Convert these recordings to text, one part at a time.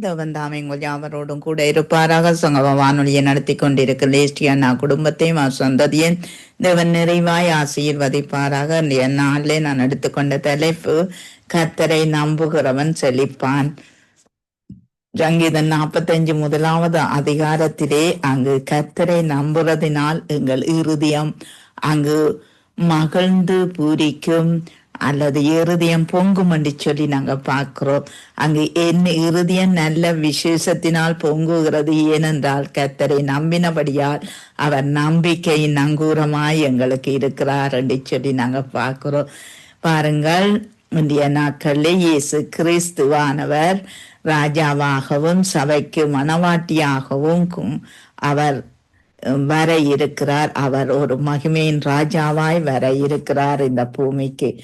தேவன் யாவரோடும் கூட இருப்பாராக. சங்கம வானொலியை நடத்தி கொண்டிருக்கிற நான் குடும்பத்தையும் சொந்ததையும் தேவன் நிறைவாய் ஆசீர்வதிப்பாராக. நாளிலே நான் எடுத்துக்கொண்ட தலைப்பு கத்தரை நம்புகிறவன் செழிப்பான். சங்கீதம் நாற்பத்தஞ்சு முதலாவது அதிகாரத்திலே அங்கு கத்தரை நம்புறதினால் எங்கள் இருதயம் அங்கு மகிழ்ந்து பூரிக்கும் அல்லது இருதயம் பொங்கும் என்று சொல்லி நாங்க பார்க்கிறோம். அங்கு என் இருதயம் நல்ல விசேஷத்தினால் பொங்குகிறது ஏனென்றால் கத்தரை நம்பினபடியால் அவர் நம்பிக்கையின் நங்கூரமாய் எங்களுக்கு இருக்கிறார் என்று சொல்லி நாங்க பார்க்கிறோம். பாருங்கள் இந்திய நாட்களில் இயேசு கிறிஸ்துவானவர் ராஜாவாகவும் சபைக்கு மணவாட்டியாகவும் அவர் வர இருக்கிறார். அவர் ஒரு மகிமையின் ராஜாவாய் வர இருக்கிறார் இந்த பூமிக்கு.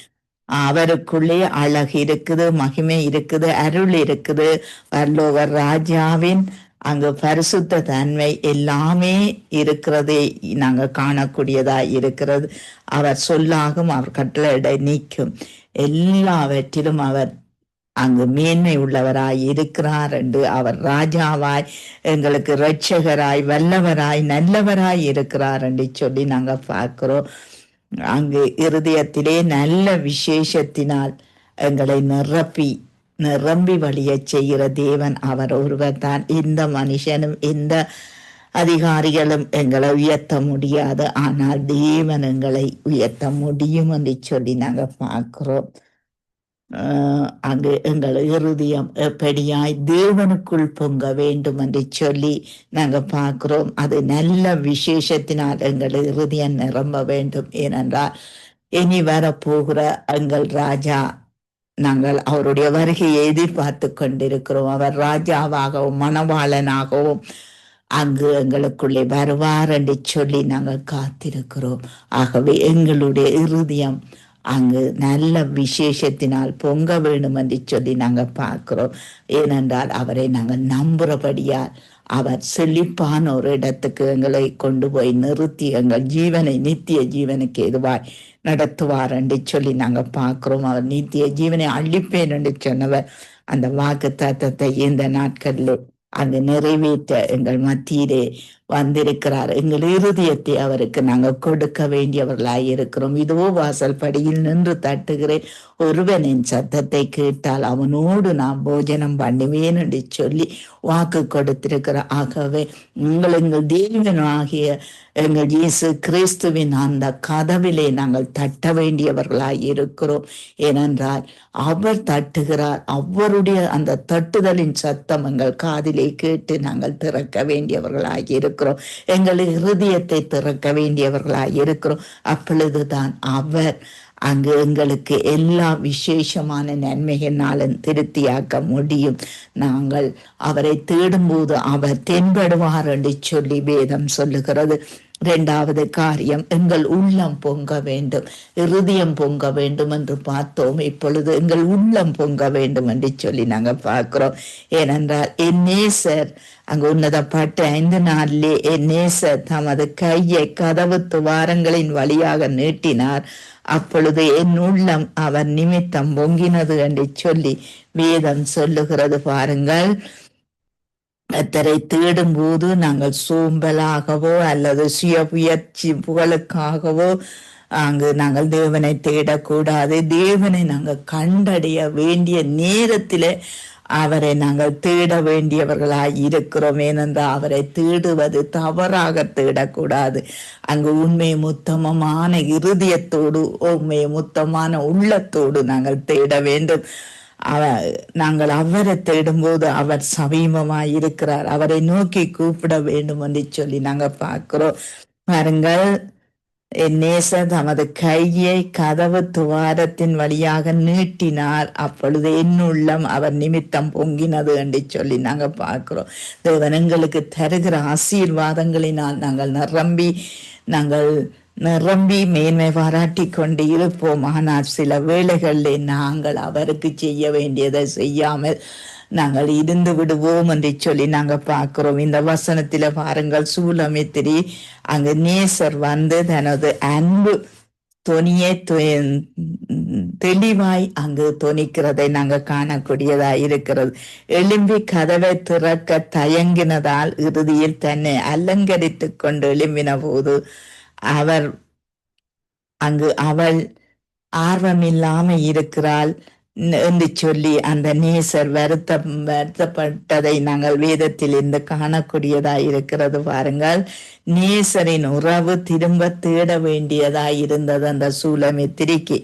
அவருக்குள்ளே அழகு இருக்குது மகிமை இருக்குது அருள் இருக்குது. பரலோக ராஜாவின் அங்கு பரிசுத்த தன்மை எல்லாமே இருக்கிறதே நாங்க காணக்கூடியதா இருக்கிறது. அவர் சொல்லாகும் அவர் கட்டளை நீக்கும். எல்லாவற்றிலும் அவர் அங்கு மேன்மை உள்ளவராய் இருக்கிறார் என்று அவர் ராஜாவாய் எங்களுக்கு இரட்சகராய் வல்லவராய் நல்லவராய் இருக்கிறார் என்று சொல்லி நாங்க பார்க்கிறோம். அங்கு இருதயத்திலே நல்ல விசேஷத்தினால் எங்களை நிரப்பி நிரம்பி வழியச் செய்கிற தேவன் அவர் ஒருவர் தான் இந்த மனுஷனும் இந்த அதிகாரிகளும் எங்களை உயர்த்த முடியாது. ஆனால் தேவன் எங்களை உயர்த்த முடியும் என்று சொல்லி நாங்க பார்க்கிறோம். அங்கு எங்கள் இறுதியம் எப்படியாய் தேவனுக்குள் பொங்க வேண்டும் என்று சொல்லி நாங்க பார்க்கிறோம். அது நல்ல விசேஷத்தினால் எங்கள் இறுதியம் நிரம்ப வேண்டும். ஏனென்றால் இனி வரப்போகிற எங்கள் ராஜா நாங்கள் அவருடைய வருகையை எதிர்பார்த்து கொண்டிருக்கிறோம். அவர் ராஜாவாகவும் மணவாளனாகவும் அங்கு எங்களுக்குள்ளே வருவார் என்று சொல்லி நாங்கள் காத்திருக்கிறோம். ஆகவே எங்களுடைய இருதயம் அங்கு நல்ல விசேஷத்தினால் பொங்க வேண்டும் என்று சொல்லி நாங்கள் பார்க்கிறோம். ஏனென்றால் அவரை நாங்கள் நம்புறபடியால் அவர் செழிப்பான ஒரு இடத்துக்கு எங்களை கொண்டு போய் நிறுத்தி எங்கள் ஜீவனை நித்திய ஜீவனுக்கு எதுவாய் நடத்துவார் என்று சொல்லி நாங்கள் பார்க்கிறோம். அவர் நித்திய ஜீவனை அழிப்பேன் என்று சொன்னவர் அந்த வாக்கு தத்தத்தை இந்த நாட்களில் அங்கு நிறைவேற்ற எங்கள் மத்தியிலே வந்திருக்கிறார். எங்கள் இருதயத்தை அவருக்கு நாங்கள் கொடுக்க வேண்டியவர்களாய் இருக்கிறோம். இதோ வாசல் படியில் நின்று தட்டுகிறேன். ஒருவன் என் சத்தத்தை கேட்டால் அவனோடு நான் போஜனம் பண்ணுவேன் என்று சொல்லி வாக்கு கொடுத்திருக்கிறார். ஆகவே உங்கள் எங்கள் தேவனாகிய எங்கள் இயேசு கிறிஸ்துவின் அந்த கதவிலே நாங்கள் தட்ட வேண்டியவர்களாய் இருக்கிறோம். ஏனென்றால் அவர் தட்டுகிறார். அவருடைய அந்த தட்டுதலின் சத்தம் எங்கள் காதிலே கேட்டு நாங்கள் திறக்க வேண்டியவர்களாய் இருக்கிறோம். எங்கள் இருதயத்தை திறக்க வேண்டியவர்களாய் இருக்கிறோம். அப்பொழுதுதான் அவர் அங்கு எங்களுக்கு எல்லா விசேஷமான நன்மையினாலும் திருப்தியாக்க முடியும். நாங்கள் அவரை தேடும்போது அவர் தென்படுவார் என்று சொல்லி வேதம் சொல்லுகிறது. இரண்டாவது காரியம் எங்கள் உள்ளம் பொங்க வேண்டும் இருதயம் பொங்க வேண்டும் என்று பார்த்தோம். இப்பொழுது எங்கள் உள்ளம் பொங்க வேண்டும் என்று சொல்லி நாங்கள் பார்க்கிறோம். ஏனென்றால் என்னே சார் அங்கு உன்னதப்பட்ட ஐந்து நாளிலே என்னே சார் தமது கையை கதவு துவாரங்களின் வழியாக நீட்டினார். அப்பொழுது என் உள்ளம் அவர் நிமித்தம் பொங்கினது என்று சொல்லி வேதம் சொல்லுகிறது பாருங்கள். கத்தரை தேடும் போது நாங்கள் சோம்பலாகவோ அல்லது சுய முயற்சி புகழுக்காகவோ அங்கு நாங்கள் தேவனை தேடக்கூடாது. தேவனை நாங்கள் கண்டடைய வேண்டிய நேரத்திலே அவரை நாங்கள் தேட வேண்டியவர்களாய் இருக்கிறோம். ஏனென்றால் அவரை தேடுவது தவறாக தேடக்கூடாது. அங்கு உண்மை முத்தமமான இருதயத்தோடு உண்மை முத்தமான உள்ளத்தோடு நாங்கள் தேட வேண்டும். அவ நாங்கள் அவரை தேடும்போது அவர் சமீபமாக இருக்கிறார். அவரை நோக்கி கூப்பிட வேண்டும் என்று சொல்லி நாங்கள் பார்க்கிறோம். பாருங்கள். நேசர் தமது கையை கதவு துவாரத்தின் வழியாக நீட்டினார். அப்பொழுது என்னுள்ளம் அவர் நிமித்தம் பொங்கினது என்று சொல்லி நாங்கள் பார்க்கிறோம். தேவன் எங்களுக்கு தருகிற ஆசீர்வாதங்களினால் நாங்கள் நிரம்பி நாங்கள் நிரம்பி மேன்மை பாராட்டி கொண்டு இருப்போம். ஆனால் சில வேளைகளில் நாங்கள் அவருக்கு செய்ய வேண்டியதை செய்யாமல் நாங்கள் இருந்து விடுவோம் என்று சொல்லி நாங்க பார்க்கிறோம். இந்த வசனத்தில் பாருங்கள் சூலமித்திரி அங்கு நேசர் வந்து தனது அன்பு தொனியை தெளிவாய் அங்கு தொனிக்கிறதை நாங்கள் காணக்கூடியதா இருக்கிறது. எழும்பி கதவை திறக்க தயங்கினதால் இறுதியில் தன்னை அலங்கரித்துக் கொண்டு எழும்பின போது அவர் அங்கு அவள் ஆர்வமில்லாமல் இருக்கிறாள். என்று சொல்லி அந்த நேசர் வருத்த வருத்தப்பட்டதை நாங்கள் வேதத்தில் இருந்து காணக்கூடியதா இருக்கிறது பாருங்கள். நேசரின் உறவு திரும்ப தேட வேண்டியதா இருந்தது அந்த சூலமித்திரிக்கு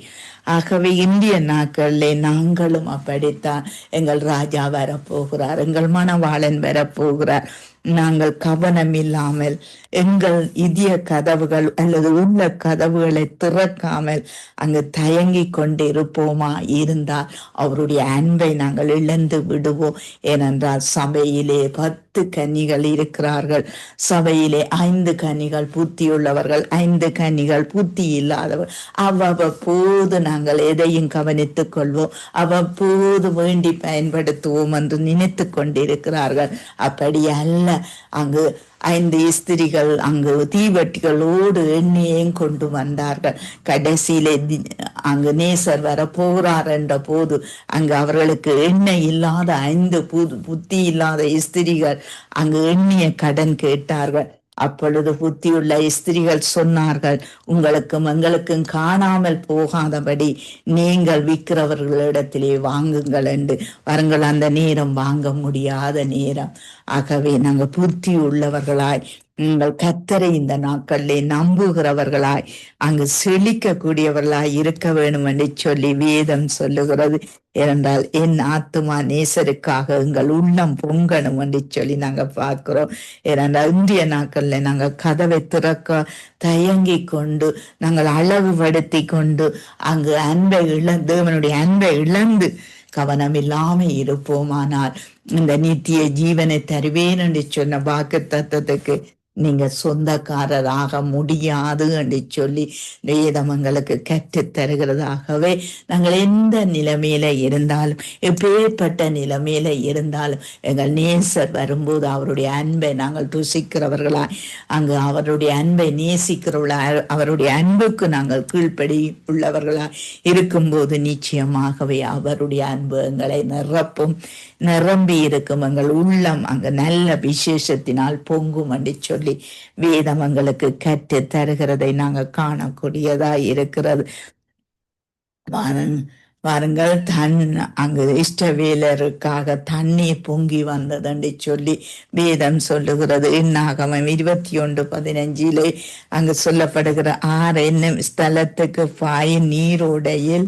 ஆகவே இந்திய நாட்களிலே நாங்களும் அப்படித்தான் எங்கள் ராஜா வரப்போகிறார் எங்கள் மணவாளன் வரப்போகிறார். நாங்கள் கவனம் இல்லாமல் எங்கள் இதய கதவுகள் அல்லது உள்ள கதவுகளை திறக்காமல் அங்கு தயங்கி கொண்டு இருப்போமா இருந்தால் அவருடைய அன்பை நாங்கள் இழந்து விடுவோம். ஏனென்றால் சபையிலே பத்து பத்து கன்னிகள் இருக்கிறார்கள். சபையிலே ஐந்து கன்னிகள் புத்தியுள்ளவர்கள் ஐந்து கன்னிகள் புத்தி இல்லாதவர் அவ்வப்போது நாங்கள் எதையும் கவனித்துக் கொள்வோம். அவ்வப்போது வேண்டி பயன்படுத்துவோம் என்று நினைத்து கொண்டிருக்கிறார்கள். அப்படி அல்ல. அங்கு ஐந்து ஸ்திரிகள் அங்கு தீவட்டிகளோடு எண்ணெயையும் கொண்டு வந்தார்கள். கடைசியிலே அங்கு நேசர் வர போகிறார் என்ற போது அங்கு அவர்களுக்கு எண்ணெய் இல்லாத ஐந்து புது புத்தி இல்லாத ஸ்திரிகள் அங்கு எண்ணிய கடன் கேட்டார்கள். அப்பொழுது புத்தியுள்ள ஸ்திரிகள் சொன்னார்கள் உங்களுக்கும் எங்களுக்கும் காணாமல் போகாதபடி நீங்கள் விற்கிறவர்களிடத்திலே வாங்குங்கள் என்று. பாருங்கள் அந்த நேரம் வாங்க முடியாத நேரம். ஆகவே நாங்கள் புத்தி உள்ளவர்களாய் நீங்கள் கத்தரை இந்த நாட்களிலே நம்புகிறவர்களாய் அங்கு செழிக்கக்கூடியவர்களாய் இருக்க வேண்டும் என்று சொல்லி வேதம் சொல்லுகிறது. ஏனென்றால் என் ஆத்துமா நேசருக்காக எங்கள் உள்ளம் பொங்கணும் என்று சொல்லி நாங்க பார்க்கிறோம். ஏனென்றால் இந்திய நாட்கள்ல நாங்க கதவை திறக்க தயங்கி கொண்டு நாங்கள் அளவுபடுத்தி கொண்டு அங்கு அன்பை இழந்து தேவனுடைய அன்பை இழந்து கவனம் இல்லாம இருப்போமானால் இந்த நித்திய ஜீவனை தருவேன் என்று சொன்ன வாக்கு தத்துவத்துக்கு நீங்க சொந்தக்காரராக முடியாது என்று சொல்லி வேதம் எங்களுக்கு கற்றுத் தருகிறதாகவே நாங்கள் எந்த நிலைமையில இருந்தாலும் எப்பேற்பட்ட நிலைமையில இருந்தாலும் எங்கள் நேசர் வரும்போது அவருடைய அன்பை நாங்கள் துசிக்கிறவர்களா அங்கு அவருடைய அன்பை நேசிக்கிறவர்களா அவருடைய அன்புக்கு நாங்கள் கீழ்ப்படி உள்ளவர்களா இருக்கும்போது நிச்சயமாகவே அவருடைய அன்பு எங்களை நிரப்பும். நிரம்பி இருக்கும் எங்கள் உள்ளம் அங்கு நல்ல விசேஷத்தினால் பொங்கும் என்று சொல்லி வேதம் எங்களுக்கு கற்று தருகிறதை நாங்கள் காணக்கூடியதா இருக்கிறது. வாருங்கள் தன் அங்கு இஷ்டவேலருக்காக தண்ணீர் பொங்கி வந்ததுன்னு சொல்லி வேதம் சொல்லுகிறது. இன்னாகமம் இருபத்தி ஒன்று பதினஞ்சிலே அங்கு சொல்லப்படுகிற ஆறு என்னும் ஸ்தலத்துக்கு பாய் நீரோடையில்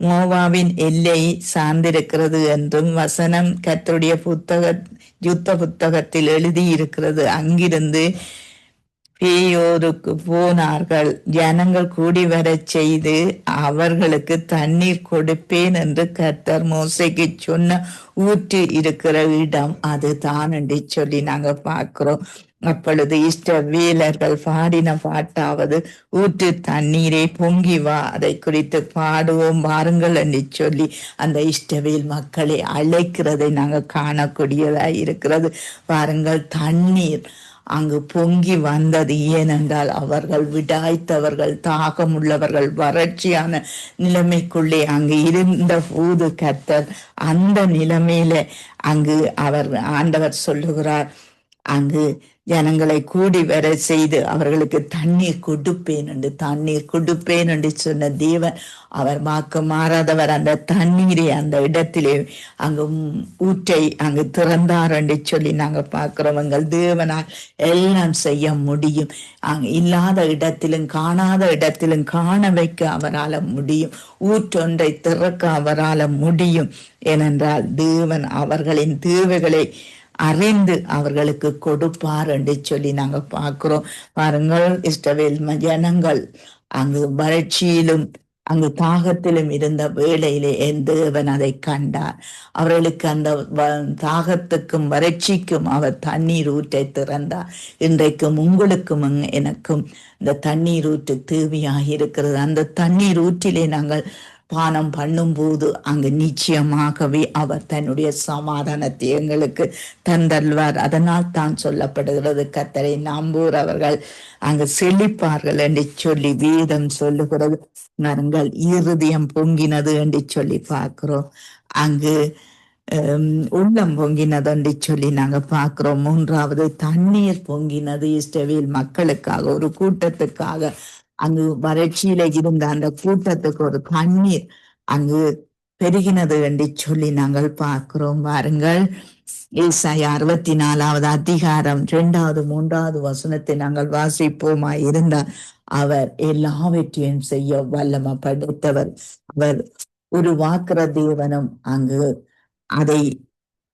மோவாவின் எல்லை சார்ந்திருக்கிறது என்றும் வசனம் கத்தருடைய புத்தக யுத்த புத்தகத்தில் எழுதியிருக்கிறது. அங்கிருந்து பேயோருக்கு போனார்கள். ஜனங்கள் கூடி வரச் செய்து அவர்களுக்கு தண்ணீர் கொடுப்பேன் என்று கர்த்தர் மோசைக்கு சொன்ன ஊற்று இருக்கிற இடம் அதுதான் என்று சொல்லி நாங்க பார்க்கிறோம். அப்பொழுது இஷ்ட வேலர்கள் பாடின பாட்டாவது ஊற்று தண்ணீரே பொங்கி வா அதை குறித்து பாடுவோம் வாருங்கள் என்று சொல்லி அந்த இஷ்டவேல் மக்களை அழைக்கிறதை நாங்க காணக்கூடியதா இருக்கிறது. பாருங்கள் தண்ணீர் அங்கு பொங்கி வந்தது ஏனென்றால் அவர்கள் விடாய்த்தவர்கள் தாகமுள்ளவர்கள் வறட்சியான நிலைமைக்குள்ளே அங்கு இருந்த போது கத்தர் அந்த நிலைமையில அங்கு அவர் ஆண்டவர் சொல்லுகிறார் அங்கு ஜனங்களை கூடி வர செய்து அவர்களுக்கு தண்ணீர் கொடுப்பேன் என்று தண்ணீர் கொடுப்பேன் என்று சொன்ன தேவன் அவர் வாக்கு மாறாதவர். அந்த தண்ணீரை அந்த இடத்திலே அங்கு ஊற்றை அங்கு திறந்தார் என்று சொல்லி நாங்கள் பார்க்கிறவங்க தேவனால் எல்லாம் செய்ய முடியும். அங்கு இல்லாத இடத்திலும் காணாத இடத்திலும் காண வைக்க அவரால் முடியும். ஊற்றொன்றை திறக்க அவரால் முடியும். ஏனென்றால் தேவன் அவர்களின் தேவைகளை அறிந்து அவர்களுக்கு கொடுப்பார் என்று சொல்லி நாங்க பார்க்கிறோம். பாருங்கள் இஷ்டவேல் ஜனங்கள் அங்கு வறட்சியிலும் அங்கு தாகத்திலும் இருந்த வேளையிலே என் தேவன் அதை கண்டார். அவர்களுக்கு அந்த வ- தாகத்துக்கும் வறட்சிக்கும் அவர் தண்ணீர் ஊற்றை திறந்தார். இன்றைக்கும் உங்களுக்கும் எனக்கும் இந்த தண்ணீர் ஊற்று தேவையாக இருக்கிறது. அந்த தண்ணீர் ஊற்றிலே நாங்கள் பானம் பண்ணும்போது அங்கு நிச்சயமாகவே அவர் தன்னுடைய சமாதானத்தை எங்களுக்கு தந்தல்வார். அதனால் தான் சொல்லப்படுகிறது கத்தரை நம்புகிறவர்கள் அங்கு செழிப்பார்கள் என்று சொல்லி வேதம் சொல்லுகிறது. நாங்கள் இருதயம் பொங்கினது என்று சொல்லி பார்க்கிறோம். அங்கு ஹம், உள்ளம் பொங்கினது என்று சொல்லி நாங்க பார்க்கிறோம். மூன்றாவது தண்ணீர் பொங்கினது இஸ்ரவேல் மக்களுக்காக ஒரு கூட்டத்துக்காக அங்கு வறட்சியில இருந்த அந்த கூட்டத்துக்கு ஒரு தண்ணீர் அங்கு பெருகினது என்று சொல்லி நாங்கள் பார்க்கிறோம். வாருங்கள். ஏசாய அறுபத்தி நாலாவது அதிகாரம் இரண்டாவது மூன்றாவது வசனத்தை நாங்கள் வாசிப்போமா இருந்தால் அவர் எல்லாவற்றையும் செய்ய வல்லமை படுத்தவர் அவர் உருவாக்குற தேவனும் அங்கு அதை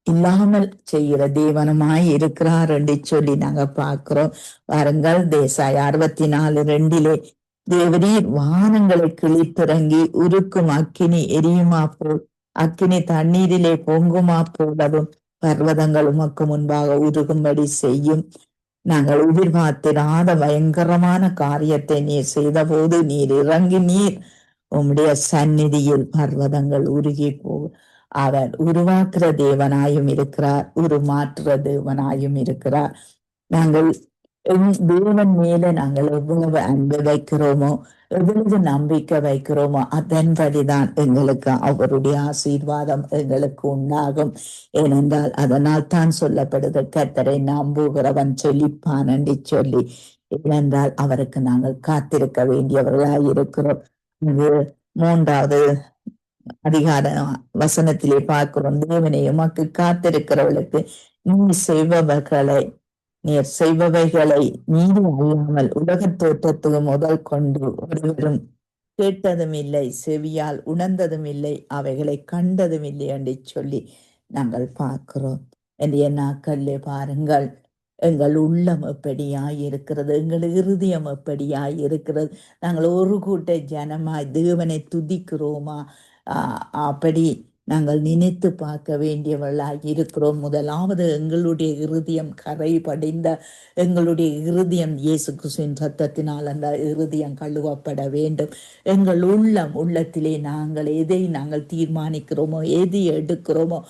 இல்லாமல் செய்கிற தேவனமாய் இருக்கிறார் என்று சொல்லி நாங்க பார்க்கிறோம். வாருங்கள் தேசாய் அறுபத்தி நாலு ரெண்டிலே தேவரீர் வானங்களை கிழித்திறங்கி உருக்கும் அக்கினி எரியுமா போல் அக்கினி தண்ணீரிலே பொங்குமா போலவும் பர்வதங்கள் உமக்கு முன்பாக உருகும்படி செய்யும். நாங்கள் எதிர்பார்த்திராத பயங்கரமான காரியத்தை நீர் செய்தபோது நீர் இறங்கி நீர் உம்முடைய சந்நிதியில் பர்வதங்கள் உருகி போகும். அவர் உருவாக்குற தேவனாயும் இருக்கிறார் உருமாற்றுற தேவனாயும் இருக்கிறார். நாங்கள் தேவன் மேல நாங்கள் எவ்வளவு அன்பு வைக்கிறோமோ எவ்வளவு நம்பிக்கை வைக்கிறோமோ அதன்படிதான் எங்களுக்கு அவருடைய ஆசீர்வாதம் எங்களுக்கு உண்டாகும். ஏனென்றால் அதனால் தான் சொல்லப்படுது கத்தரை நம்புகிறவன் செழிப்பான் என்று சொல்லி. ஏனென்றால் அவருக்கு நாங்கள் காத்திருக்க வேண்டியவர்களாய் இருக்கிறோம். இது மூன்றாவது அதிகார வசனத்திலே பார்க்கிறோம். தேவனை உமக்கு காத்திருக்கிறவளுக்கு நீ செய்பவர்களை நீர் செய்பவைகளை நீதி அறியாமல் உலகத் தோற்றத்துக்கு முதல் கொண்டு ஒருவரும் கேட்டதும் இல்லை செவியால் உணர்ந்ததும் இல்லை அவைகளை கண்டதும் இல்லை என்று சொல்லி நாங்கள் பார்க்கிறோம். என்னுடைய நாட்களிலே பாருங்கள் எங்கள் உள்ளம் எப்படியாய் இருக்கிறது எங்கள் இருதயம் எப்படியாய் இருக்கிறது. நாங்கள் ஒரு கூட்ட ஜனமாய் தேவனை துதிக்கிறோமா? அப்படி நாங்கள் நினைத்து பார்க்க வேண்டியவர்களாக இருக்கிறோம். முதலாவது எங்களுடைய இருதயம் கரை படிந்த எங்களுடைய இருதயம் இயேசு கிறிஸ்துவின் சத்தத்தினால் அந்த இருதயம் கழுவப்பட வேண்டும். எங்கள் உள்ளம் உள்ளத்திலே நாங்கள் எதை நாங்கள் தீர்மானிக்கிறோமோ எதை எடுக்கிறோமோ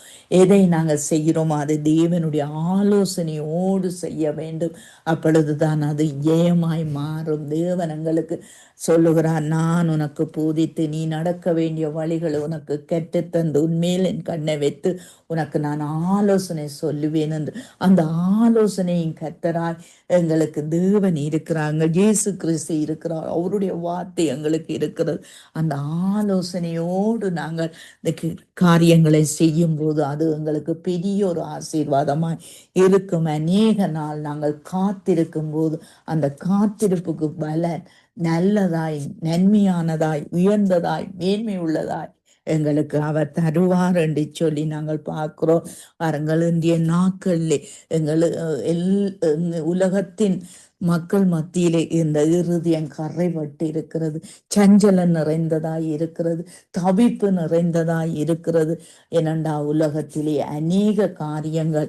எதை நாங்கள் செய்கிறோமோ அது தேவனுடைய ஆலோசனையோடு செய்ய வேண்டும். அப்பொழுதுதான் அது ஜெயமாய் மாறும். தேவன் எங்களுக்கு சொல்லுகிறார் நான் உனக்கு போதித்து நீ நடக்க வேண்டிய வழிகளை உனக்கு கற்றுத்தந்து உன்மேல் என் கண்ணை வைத்து உனக்கு நான் ஆலோசனை சொல்லுவேன் என்று. அந்த ஆலோசனையின் கத்தராய் எங்களுக்கு தேவன் இருக்கிறாங்க. இயேசு கிறிஸ்து இருக்கிறார். அவருடைய வார்த்தை எங்களுக்கு இருக்கிறது. அந்த ஆலோசனையோடு நாங்கள் இந்த கி- காரியங்களை செய்யும் போது அது எங்களுக்கு பெரிய ஒரு ஆசீர்வாதமாய் இருக்கும். அநேக நாள் நாங்கள் காத்திருக்கும் போது அந்த காத்திருப்புக்கு பலன் நல்லதாய் நன்மையானதாய் உயர்ந்ததாய் மேன்மை உள்ளதாய் எங்களுக்கு அவர் தருவார் என்று சொல்லி நாங்கள் பார்க்கிறோம். பாருங்கள் இந்திய நாட்களிலே எங்கள் எல் உலகத்தின் மக்கள் மத்தியிலே இந்த இருதயம் கரைபட்டு இருக்கிறது சஞ்சலம் நிறைந்ததாய் இருக்கிறது. தவிப்பு நிறைந்ததாய் இருக்கிறது. ஏனண்டா உலகத்திலே அநேக காரியங்கள்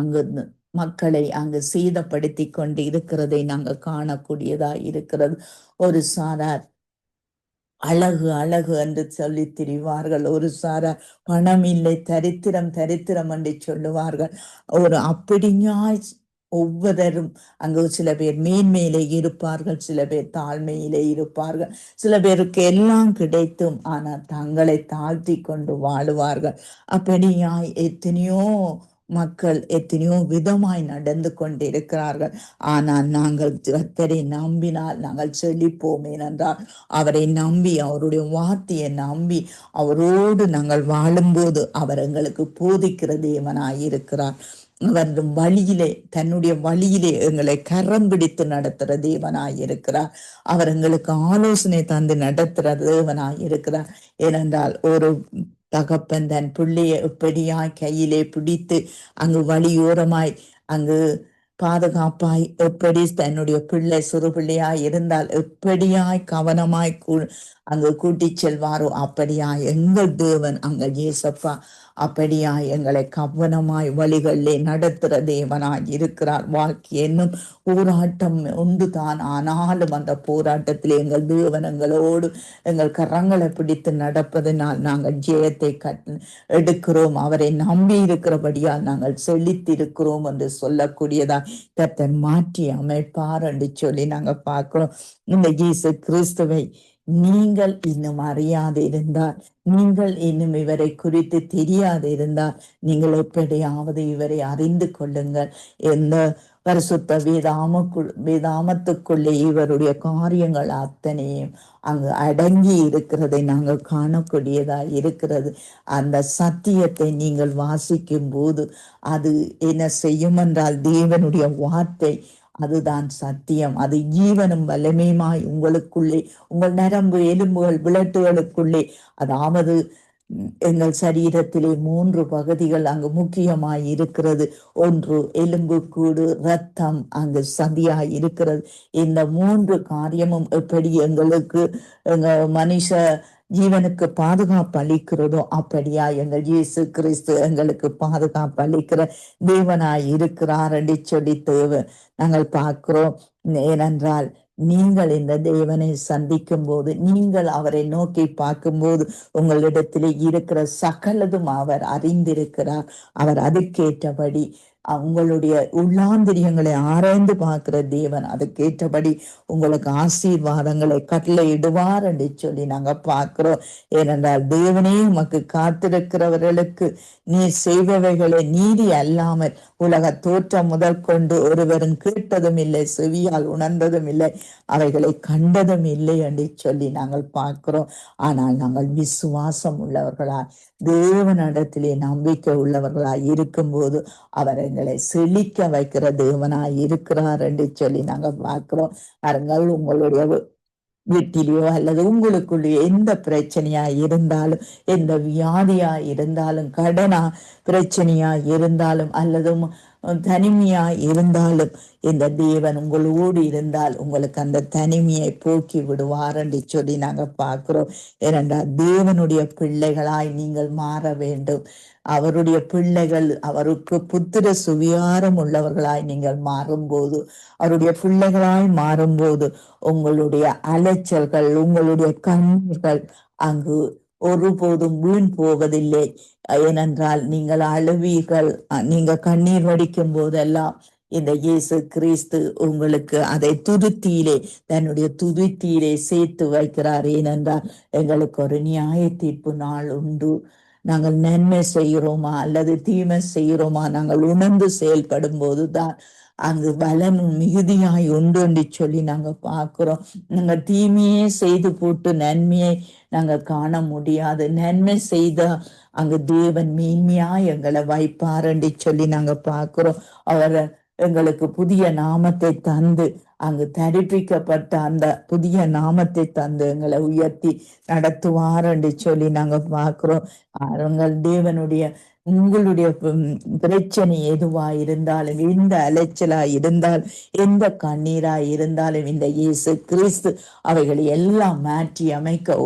அங்கு மக்களை அங்கு சீதப்படுத்தி கொண்டு இருக்கிறதை நாங்கள் காணக்கூடியதா இருக்கிறது. ஒரு சாரார் அழகு அழகு என்று சொல்லி திரிவார்கள். ஒரு சார பணம் இல்லை தரித்திரம் தரித்திரம் என்று சொல்லுவார்கள். ஒரு அப்படியாய் ஒவ்வொருவரும் அங்கு சில பேர் மேன்மையிலே இருப்பார்கள் சில பேர் தாழ்மையிலே இருப்பார்கள். சில பேருக்கு எல்லாம் கிடைத்தும் ஆனால் தங்களை தாழ்த்தி கொண்டு வாழுவார்கள். அப்படியாய் எத்தனையோ மக்கள் எத்தனையோ விதமாய் நடந்து கொண்டிருக்கிறார்கள். ஆனால் நாங்கள் கர்த்தரை நம்பினால் நாங்கள் செழிப்போம். ஏனென்றால் அவரை நம்பி அவருடைய வார்த்தையை நம்பி அவரோடு நாங்கள் வாழும்போது அவர் எங்களுக்கு போதிக்கிற தேவனாய் இருக்கிறார். அவர் வழியிலே தன்னுடைய வழியிலே எங்களை கரம் பிடித்து நடத்துகிற தேவனாய் இருக்கிறார். அவர் எங்களுக்கு ஆலோசனை தந்து நடத்துகிற தேவனாய் இருக்கிறார். ஏனென்றால் ஒரு தகப்பன் தன் பிள்ளையை எப்படியாய் கையிலே பிடித்து அங்கு வழியோரமாய் அங்கு பாதுகாப்பாய் எப்படி தன்னுடைய பிள்ளை சிறு பிள்ளையாய் இருந்தால் எப்படியாய் கவனமாய் கூ- அங்கு கூட்டிச் செல்வாரோ அப்படியாய் எங்கள் தேவன் அங்க ஏசப்பா அப்படியா? எங்களை கவனமாய் வழிகளிலே நடத்துகிற தேவனாய் இருக்கிறார். வாழ்க்கை என்னும் போராட்டம் உண்டு தான் ஆனாலும் அந்த போராட்டத்தில் எங்கள் தேவனங்களோடு எங்கள் கரங்களை பிடித்து நடப்பதனால் நாங்கள் ஜெயத்தை கட் எடுக்கிறோம். அவரை நம்பி இருக்கிறபடியால் நாங்கள் செழித்திருக்கிறோம் என்று சொல்லக்கூடியதா கர்த்தர் மாற்றி அமைப்பார் என்று சொல்லி நாங்கள் பார்க்கிறோம். இந்த இயேசு கிறிஸ்துவை நீங்கள் இன்னும் அறியாது இருந்தால் நீங்கள் இன்னும் இவரை குறித்து தெரியாது இருந்தால் நீங்கள் எப்படியாவது இவரை அறிந்து கொள்ளுங்கள் எந்த பரிசுத்த வேதாமக்குள் வேதாமத்துக்குள்ளே இவருடைய காரியங்கள் அத்தனையும் அங்கு அடங்கி இருக்கிறதை நாங்கள் காணக்கூடியதா இருக்கிறது. அந்த சத்தியத்தை நீங்கள் வாசிக்கும் போது அது என்ன செய்யும் என்றால் தேவனுடைய வார்த்தை அதுதான் சத்தியம். அது ஜீவனும் வல்லமையுமாய் உங்களுக்குள்ளே உங்கள் நரம்பு எலும்புகள் விளட்டுகளுக்குள்ளே அதாவது எங்கள் சரீரத்திலே மூன்று பகுதிகள் அங்கு முக்கியமாய் இருக்கிறது. ஒன்று எலும்புக்கூடு ரத்தம் அங்கு சதியாய் இருக்கிறது. இந்த மூன்று காரியமும் எப்படி எங்களுக்கு எங்க மனுஷ ஜீவனுக்கு பாதுகாப்பு அளிக்கிறதோ அப்படியா? எங்கள் இயேசு கிறிஸ்து எங்களுக்கு பாதுகாப்பு அளிக்கிற தேவனாய் இருக்கிறார் என்று சொல்லி தேவ நாங்கள் பார்க்கிறோம். ஏனென்றால் நீங்கள் இந்த தேவனை சந்திக்கும் போது நீங்கள் அவரை நோக்கி பார்க்கும்போது உங்களிடத்திலே இருக்கிற சகலதும் அவர் அறிந்திருக்கிறார். அவர் அதுக்கேற்றபடி உங்களுடைய உள்ளாந்திரியங்களை ஆராய்ந்து பார்க்கிற தேவன். அதுக்கேற்றபடி உங்களுக்கு ஆசீர்வாதங்களை கட்டளையிடுவார் என்று சொல்லி நாங்க பார்க்கிறோம். ஏனென்றால் தேவனே உமக்கு காத்திருக்கிறவர்களுக்கு நீ செய்பவைகளை நீதி அல்லாமல் உலக தோற்றம் முதல் கொண்டு ஒருவரும் கேட்டதும் இல்லை செவியால் உணர்ந்ததும் இல்லை அவைகளை கண்டதும் இல்லை என்று சொல்லி நாங்கள் பார்க்கிறோம். ஆனால் நாங்கள் விசுவாசம் உள்ளவர்களால் தேவனிடத்திலே நம்பிக்கை உள்ளவர்களாய் இருக்கும்போது அவர் எங்களை செழிக்க வைக்கிற தேவனாய் இருக்கிறார் என்று சொல்லி நாங்க பார்க்கிறோம். பாருங்கள் உங்களுடைய வீட்டிலேயோ அல்லது உங்களுக்குள்ளேயோ எந்த பிரச்சனையா இருந்தாலும் எந்த வியாதியா இருந்தாலும் கடனா பிரச்சனையா இருந்தாலும் அல்லது தனிமையா இருந்தாலும் இந்த தேவன் உங்களோடு இருந்தால் உங்களுக்கு அந்த தனிமையை போக்கி விடுவார் என்று சொல்லி நாங்க பார்க்கிறோம். ஏனென்றால் தேவனுடைய பிள்ளைகளாய் நீங்கள் மாற வேண்டும். அவருடைய பிள்ளைகள் அவருக்கு புத்திர சுவிகாரம் உள்ளவர்களாய் நீங்கள் மாறும்போது அவருடைய பிள்ளைகளாய் மாறும்போது உங்களுடைய அலைச்சல்கள் உங்களுடைய கண்ணீர்கள் அங்கு ஒருபோதும் வீண் போவதில்லை. ஏனென்றால் நீங்கள் அழுவீர்கள். நீங்க கண்ணீர் வடிக்கும் போதெல்லாம் இந்த இயேசு கிறிஸ்து உங்களுக்கு அதை துருத்தியிலே தன்னுடைய துருத்தியிலே சேர்த்து வைக்கிறார். ஏனென்றால் எங்களுக்கு ஒரு நியாய தீர்ப்பு நாள் உண்டு. நாங்கள் நன்மை செய்கிறோமா? அல்லது தீமை செய்கிறோமா? நாங்கள் உணர்ந்து செயல்படும் போதுதான் அங்கு பலனும் மிகுதியாய் உண்டு என்று சொல்லி நாங்க பார்க்கிறோம். நாங்க தீமையே செய்து போட்டு நன்மையை நாங்க காண முடியாது. நன்மை செய்த அங்க தேவன் மேன்மையா எங்களை வைப்பாருன்னு சொல்லி நாங்க பாக்குறோம் அவரை எங்களுக்கு புதிய நாமத்தை தந்து அங்கு தரிப்பிக்கப்பட்ட அந்த புதிய நாமத்தை தந்து எங்களை உயர்த்தி நடத்துவார் என்று சொல்லி நாங்க பார்க்கிறோம். அவங்கள் தேவனுடைய உங்களுடைய பிரச்சனை எதுவா இருந்தாலும் எந்த அலைச்சலா இருந்தால் எந்த கண்ணீரா இருந்தாலும் இந்த இயேசு கிறிஸ்து அவைகளை எல்லாம் மாற்றி அமைக்க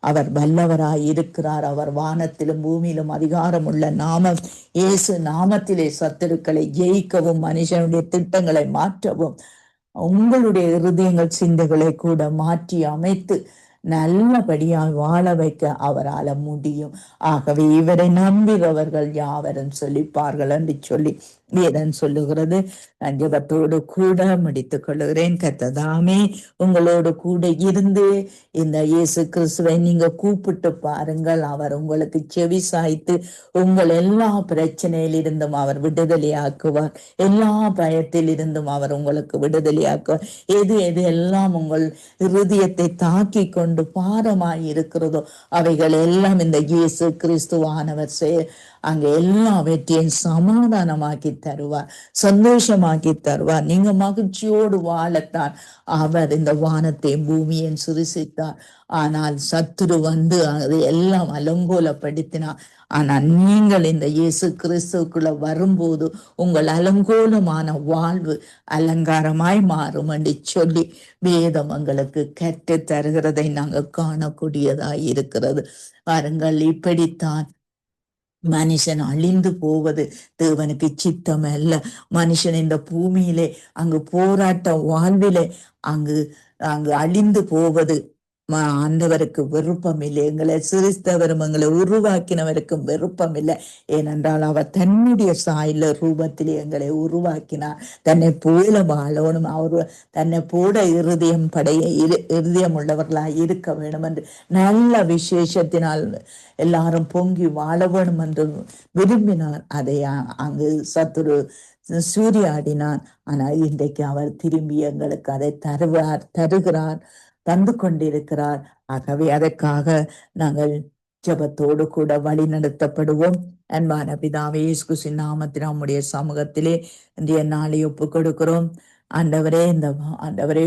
அவர் வல்லவராய் இருக்கிறார். அவர் வானத்திலும் பூமியிலும் அதிகாரம் உள்ள நாமம் இயேசு நாமத்திலே சத்துருக்களை ஜெயிக்கவும் மனுஷனுடைய திட்டங்களை மாற்றவும் உங்களுடைய இருதயங்கள் சிந்தைகளை கூட மாற்றி அமைத்து நல்லபடியாய் வாழ வைக்க அவரால முடியும். ஆகவே இவரை நம்புகிறவர்கள் யாவரும் சொல்லிப்பார்கள் என்று சொல்லி வேதன் சொல்லுகிறது. நான் கூட முடித்துக் கொள்ளுகிறேன். கத்ததாமே உங்களோடு கூட இருந்து இந்த இயேசு கிறிஸ்துவை நீங்க கூப்பிட்டு பாருங்கள். அவர் உங்களுக்கு செவி சாய்த்து உங்கள் எல்லா பிரச்சனையில் இருந்தும் அவர் விடுதலையாக்குவார். எல்லா பயத்தில் இருந்தும் அவர் உங்களுக்கு விடுதலையாக்குவார். எது எது எல்லாம் உங்கள் இருதயத்தை தாக்கி கொண்டு பாரமாய் இருக்கிறதோ அவைகள் எல்லாம் இந்த இயேசு கிறிஸ்துவானவர் செய அங்க எல்லாவற்றையும் சமாதானமாக்கி தருவார் சந்தோஷமாக்கி தருவார். நீங்க மகிழ்ச்சியோடு வாழத்தான் அவர் இந்த வானத்தை பூமியையும் சுரிசித்தார். ஆனால் சத்துரு வந்து அது எல்லாம் அலங்கோலப்படுத்தினார். ஆனால் நீங்கள் இந்த இயேசு கிறிஸ்துக்குள்ள வரும்போது உங்கள் அலங்கோலமான வாழ்வு அலங்காரமாய் மாறும் என்று சொல்லி வேதம் எங்களுக்கு கற்று தருகிறதை நாங்கள் காணக்கூடியதாய் இருக்கிறது. பாருங்கள் இப்படித்தான் மனுஷன் அழிந்து போவது தேவனுக்கு சித்தம் அல்ல மனுஷன் இந்த பூமியிலே அங்கு போராட்ட வாழ்விலே அங்கு அங்கு அழிந்து போவது ஆண்டவருக்கு விருப்பம் இல்லை எங்களை சிரித்தவரும் எங்களை உருவாக்கினவருக்கும் விருப்பம் இல்லை ஏனென்றால் அவர் தன்னுடைய சாயில ரூபத்தில் எங்களை உருவாக்கினார். தன்னை போல வாழணும் அவர் தன்னை போட இருதயம் படைய இருதயம் உள்ளவர்களா இருக்க வேண்டும் என்று நல்ல விசேஷத்தினால் எல்லாரும் பொங்கி வாழ வேணும் என்று விரும்பினார். அதை அங்கு சத்துரு சூரியாடினான் ஆனால் இன்றைக்கு அவர் திரும்பி எங்களுக்கு அதை தருவார் தருகிறார். தந்து கொண்டிருக்கிறார். ஆகவே அதற்காக நாங்கள் ஜபத்தோடு கூட வழி நடத்தப்படுவோம். அன்பான பிதாவே இயேசு நாமத்தில் நம்முடைய சமூகத்திலே இன்றைய நாளை ஒப்பு கொடுக்கிறோம். ஆண்டவரே இந்த ஆண்டவரே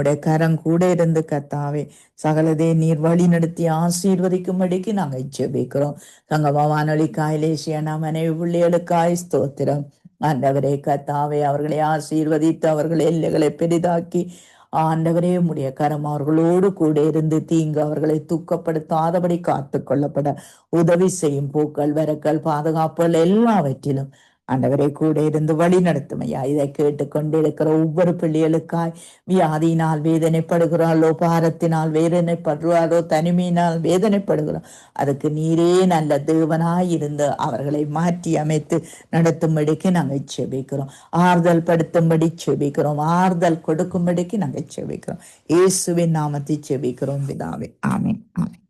உடைய கரம் கூட இருந்து கத்தாவே. சகலதே நீர் வழி நடத்தி ஆசீர்வதிக்கும்படிக்கு நாங்கள் ஜெபிக்கிறோம். சங்கமா வானொலி காயிலேசிய நாம் மனைவி பிள்ளைகளுக்காய் ஸ்தோத்திரம். ஆண்டவரே கத்தாவே அவர்களை ஆசீர்வதித்து அவர்கள் எல்லைகளை பெரிதாக்கி ஆண்டவரே உம்முடைய கரம் அவர்களோடு கூட இருந்து தீங்கு அவர்களை தூக்கப்படுத்தாதபடி காத்து கொள்ளப்பட உதவி செய்யும் பூக்கள் வரக்கள் பாதுகாப்புகள் எல்லாவற்றிலும் ஆண்டவரை கூட இருந்து வழி நடத்தும் ஐயா இதை கேட்டுக்கொண்டிருக்கிற ஒவ்வொரு பிள்ளைகளுக்காய் வியாதியினால் வேதனைப்படுகிறாளோ பாரத்தினால் வேதனைப்படுறாளோ தனிமையினால் வேதனைப்படுகிறோம் அதுக்கு நீரே நல்ல தேவனாய் இருந்து அவர்களை மாற்றி அமைத்து நடத்தும்படிக்கு நாங்கள் செபிக்கிறோம். ஆறுதல் படுத்தும்படி செபிக்கிறோம். ஆறுதல் கொடுக்கும்படிக்கு நாங்கள் செபிக்கிறோம். இயேசுவின் நாமத்தை செபிக்கிறோம் பிதாவே. ஆமீன். ஆமீன்.